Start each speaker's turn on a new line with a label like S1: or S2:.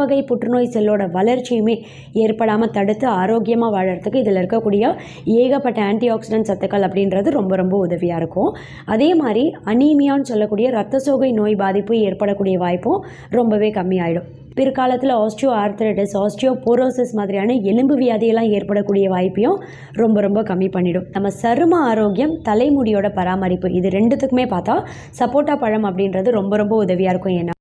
S1: வகை புற்றுநோய் செல்லோட வளர்ச்சியுமே ஏற்படாமல் தடுத்து ஆரோக்கியமாக வாழறதுக்கு இதில் இருக்கக்கூடிய ஏகப்பட்ட ஆன்டி ஆக்சிடென்ட் சத்துக்கள் அப்படின்றது ரொம்ப ரொம்ப உதவியாக இருக்கும். அதே மாதிரி அனீமியான்னு சொல்லக்கூடிய ரத்த சோகை நோய் பாதிப்பு ஏற்படக்கூடிய வாய்ப்பும் ரொம்பவே கம்மியாயிடும். பிற்காலத்தில் ஆஸ்டியோ ஆர்த்தரைட்டிஸ் ஆஸ்டியோ போரோசிஸ் மாதிரியான எலும்பு வியாதியெல்லாம் ஏற்படக்கூடிய வாய்ப்பையும் ரொம்ப ரொம்ப கம்மி பண்ணிடும். நம்ம சரும ஆரோக்கியம் தலைமுடியோட பராமரிப்பு இது ரெண்டுத்துக்குமே பார்த்தா சப்போட்டா பழம் அப்படின்றது ரொம்ப ரொம்ப உதவியாக இருக்கும் ஏன்னா.